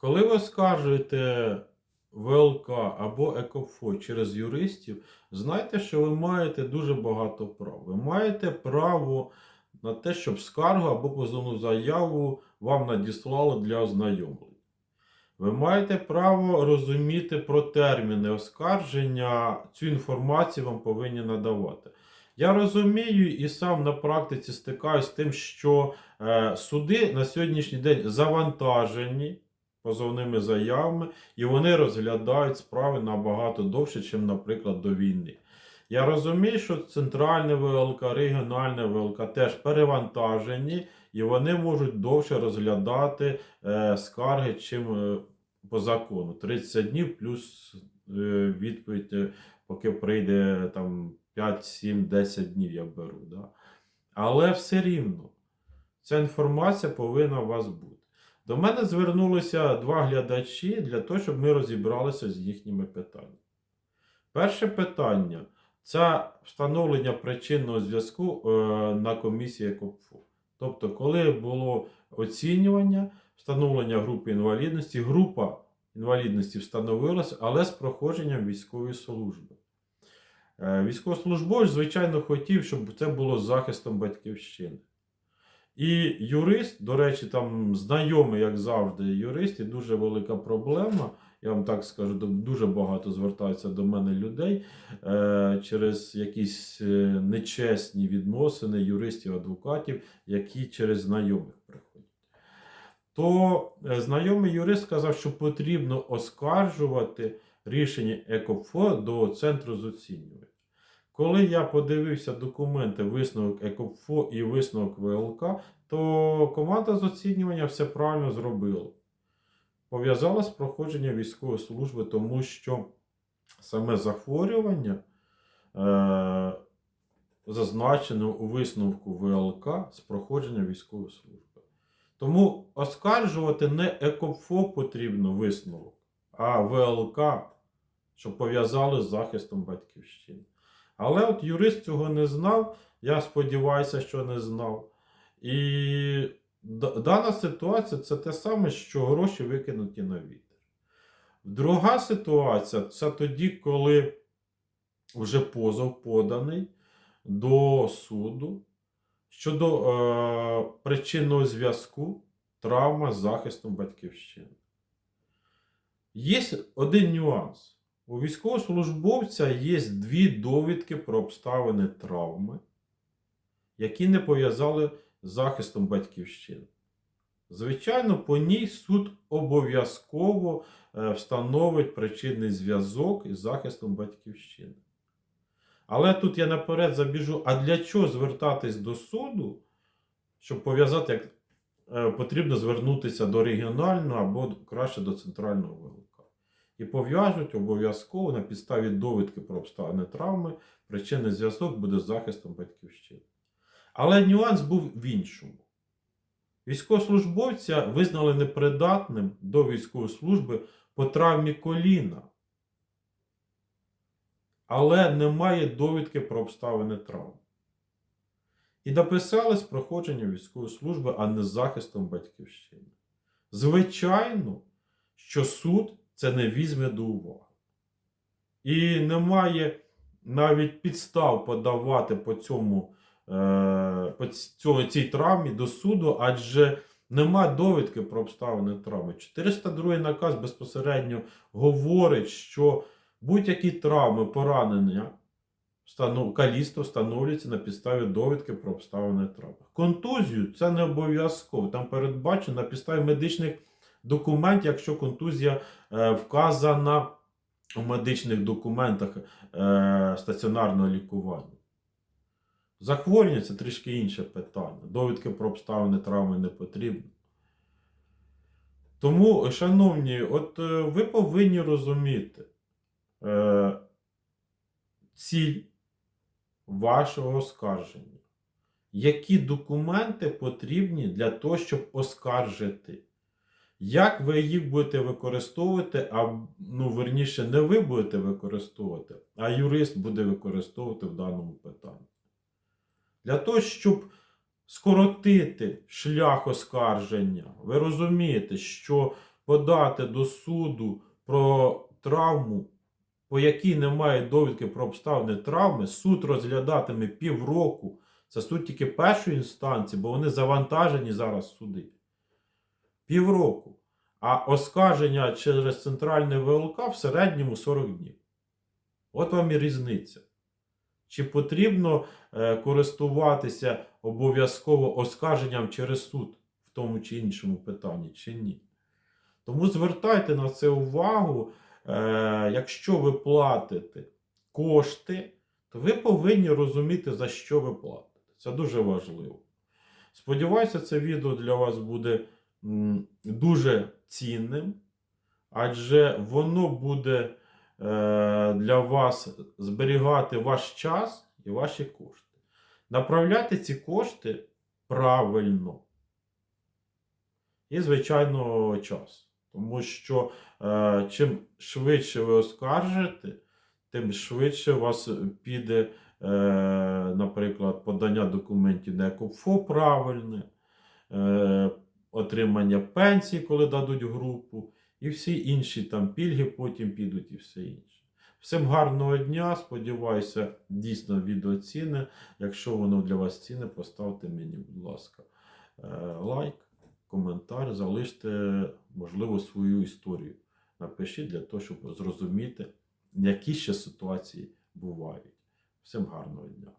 Коли ви скаржуєте ВЛК або ЕКОФО через юристів, знайте, що ви маєте дуже багато прав. Ви маєте право на те, щоб скаргу або позовну заяву вам надіслали для ознайомлення. Ви маєте право розуміти про терміни оскарження, цю інформацію вам повинні надавати. Я розумію і сам на практиці стикаюсь з тим, що е, суди на сьогоднішній день завантажені позовними заявами, і вони розглядають справи набагато довше, ніж, наприклад, до війни. Я розумію, що центральне ВЛК, регіональне ВЛК теж перевантажені, і вони можуть довше розглядати е, скарги, чим е, по закону. 30 днів плюс е, відповідь, е, поки прийде там 5, 7, 10 днів я беру. Да? Але все рівно ця інформація повинна у вас бути. До мене звернулися два глядачі для того, щоб ми розібралися з їхніми питаннями. Перше питання це встановлення причинного зв'язку е, на комісії КОПФУ. Тобто, коли було оцінювання, встановлення групи інвалідності, група інвалідності встановилася, але з проходженням військової служби. Е, Військовослужбовець, звичайно, хотів, щоб це було захистом батьківщини. І юрист, до речі, там знайомий, як завжди, юрист, і дуже велика проблема. Я вам так скажу, дуже багато звертаються до мене людей е, через якісь е, нечесні відносини юристів, адвокатів, які через знайомих приходять. То е, знайомий юрист сказав, що потрібно оскаржувати рішення ЕКОФО до центру з оцінювання. Коли я подивився документи, висновок ЕКОФО і висновок ВЛК, то команда з оцінювання все правильно зробила. Пов'язала з проходженням військової служби, тому що саме захворювання е, зазначено у висновку ВЛК з проходження військової служби. Тому оскаржувати не ЕКОФО потрібно висновок, а ВЛК, щоб пов'язали з захистом батьківщини. Але от юрист цього не знав, я сподіваюся, що не знав. І дана ситуація це те саме, що гроші викинуті на вітер. Друга ситуація це тоді, коли вже позов поданий до суду щодо е, причинного зв'язку травма з захистом батьківщини. Є один нюанс. У військовослужбовця є дві довідки про обставини травми, які не пов'язали з захистом батьківщини. Звичайно, по ній суд обов'язково е, встановить причинний зв'язок із захистом батьківщини. Але тут я наперед забіжу, а для чого звертатись до суду, щоб пов'язати, як е, потрібно звернутися до регіонального або краще до центрального ВЛК. І пов'яжуть обов'язково на підставі довідки про обставини травми, причинний зв'язок буде з захистом батьківщини. Але нюанс був в іншому. Військовослужбовця визнали непридатним до військової служби по травмі коліна. Але немає довідки про обставини травм. І дописали з проходження військової служби, а не з захистом батьківщини. Звичайно, що суд це не візьме до уваги. І немає навіть підстав подавати по цьому е, по цій травмі до суду, адже нема довідки про обставини травми. 402 наказ безпосередньо говорить, що будь-які травми, поранення калісто встановлюються на підставі довідки про обставини травми. Контузію це не обов'язково. Там передбачено на підставі медичних документів, якщо контузія е, вказана у медичних документах е, стаціонарного лікування. Захворювання це трішки інше питання. Довідки про обставини травми не потрібно. Тому, шановні, от е, ви повинні розуміти е, ціль вашого оскарження. Які документи потрібні для того, щоб оскаржити? Як ви їх будете використовувати, а ну, верніше, не ви будете використовувати, а юрист буде використовувати в даному питанні. Для того, щоб скоротити шлях оскарження, ви розумієте, що подати до суду про травму, по якій немає довідки про обставини травми, суд розглядатиме півроку. Це суд тільки першої інстанції, бо вони завантажені зараз суди. Півроку. А оскарження через центральне ВЛК в середньому 40 днів. От вам і різниця. Чи потрібно е, користуватися обов'язково оскарженням через суд в тому чи іншому питанні, чи ні? Тому звертайте на це увагу. Е, якщо ви платите кошти, то ви повинні розуміти, за що ви платите. Це дуже важливо. Сподіваюся, це відео для вас буде дуже цінним, адже воно буде е, для вас зберігати ваш час і ваші кошти. Направляйте ці кошти правильно. І, звичайно, час. Тому що е, чим швидше ви оскаржите, тим швидше у вас піде, е, наприклад, подання документів на ЕКОФО правильне, е, отримання пенсії, коли дадуть групу, і всі інші там пільги потім підуть і все інше. Всім гарного дня. Сподіваюся, дійсно відео цінне. Якщо воно для вас цінне, поставте мені, будь ласка, е, лайк, коментар, залиште, можливо, свою історію. Напишіть для того, щоб зрозуміти, які ще ситуації бувають. Всім гарного дня!